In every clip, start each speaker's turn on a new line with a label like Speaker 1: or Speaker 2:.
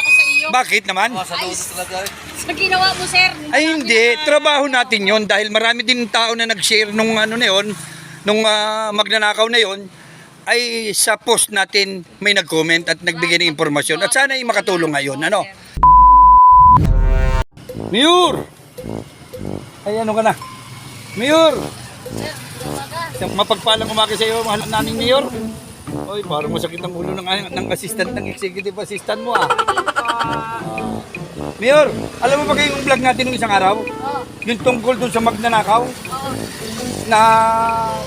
Speaker 1: ako sa iyo.
Speaker 2: Bakit naman?
Speaker 1: Ay, sa ginawa mo, sir.
Speaker 2: Ay hindi, trabaho natin yon dahil marami din tao na nag-share nung ano na yon, nung ah, magnanakaw na yon ay sa post natin may nag-comment at nagbigay ng impormasyon at sana ay makatulong ngayon, ano? Mayor! Ay ano ka na? Mayor! Mapagpalang umaki sa iyo, mahal naming Mayor. Oy, parang masakit ang ulo ng, ng assistant ng executive assistant mo ah. Mayor, alam mo ba kayong vlog natin nung isang araw? Yung tungkol dun sa magnanakaw na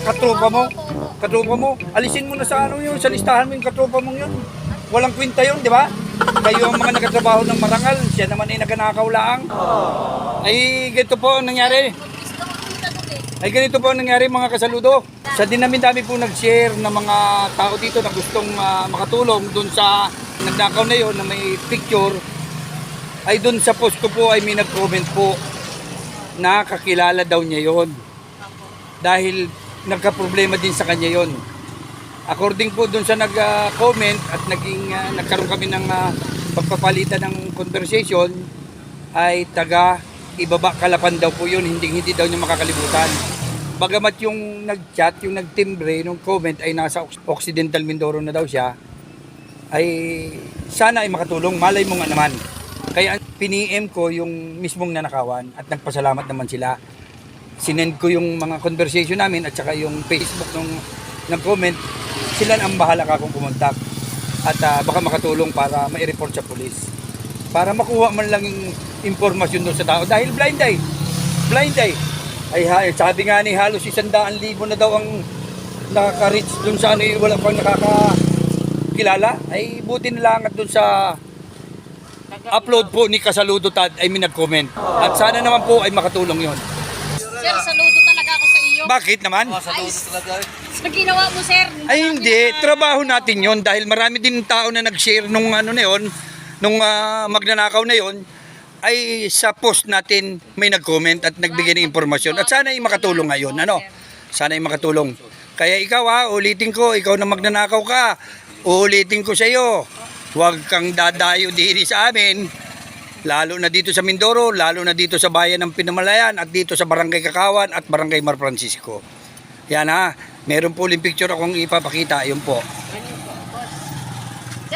Speaker 2: katropa mo, katropa mo, alisin mo na sa ano yun, sa listahan mo yung katropa mong yun. Walang kwenta yun, di ba? Kayo ang mga nagtatrabaho ng marangal, siya naman ay nagnanakaw lang. Ay, ganito po ang nangyari. Ay, ganito po ang nangyari mga kasaludo. Sa dinamin-dami po nag-share ng mga tao dito na gustong ah, makatulong dun sa nagnakaw na yon na may picture, ay dun sa post ko po ay may nag-comment po na kakilala daw niya yon dahil nagka-problema din sa kanya yon. According po dun sa nag-comment at naging ah, nagkaroon kami ng ah, pagpapalitan ng conversation ay taga ibaba kalapan daw po yun, hindi hindi daw niya makakalimutan. Bagamat yung nag-chat, yung nagtimbre, nung comment ay nasa Oc- Occidental Mindoro na daw siya, ay sana ay makatulong, malay mo nga naman. Kaya piniem ko yung mismong nanakawan at nagpasalamat naman sila. Sinend ko yung mga conversation namin at saka yung Facebook nung nag-comment, sila ang bahala ka kung pumunta. At ah, baka makatulong para ma-report sa pulis. Para makuha man lang yung impormasyon doon sa tao. Dahil blind eye. Blind eye. Ay, ha, sabi nga ni halos isandaan libo na daw ang nakaka-reach doon sa ano, eh, wala pang nakakakilala. Ay, buti na lang at doon sa upload po ni Kasaludo Tad ay may nag-comment. At sana naman po ay makatulong yon.
Speaker 1: Sir, saludo talaga ako sa iyo.
Speaker 2: Bakit naman?
Speaker 1: Ay, sa ginawa mo, sir.
Speaker 2: Ay hindi, trabaho natin yon dahil marami din tao na nag-share nung ano na yon, nung ah, magnanakaw na yon ay sa post natin may nag-comment at nagbigay ng impormasyon at sana ay makatulong ngayon, ano? Sana ay makatulong. Kaya ikaw ha, ulitin ko, ikaw na magnanakaw ka, ulitin ko sa iyo. Huwag kang dadayo diri sa amin. Lalo na dito sa Mindoro, lalo na dito sa bayan ng Pinamalayan at dito sa Barangay Kakawan at Barangay Mar Francisco. Yan ha, meron po uling picture akong ipapakita, yun po.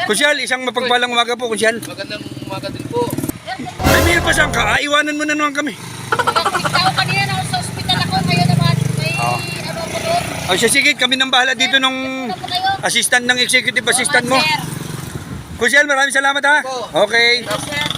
Speaker 2: Kusyal, isang mapagpalang umaga po, Kusyal.
Speaker 3: Magandang umaga din po.
Speaker 2: Ay, may pasang ka, ah, iwanan mo na naman kami.
Speaker 1: Ikaw kanina na sa ospital ako, ngayon naman may
Speaker 2: Oo.
Speaker 1: ano ko doon.
Speaker 2: Siya, sige, kami nang bahala dito nung assistant ng executive assistant mo.
Speaker 1: Sir.
Speaker 2: Kusyal, maraming salamat ha. Okay.
Speaker 1: Sir.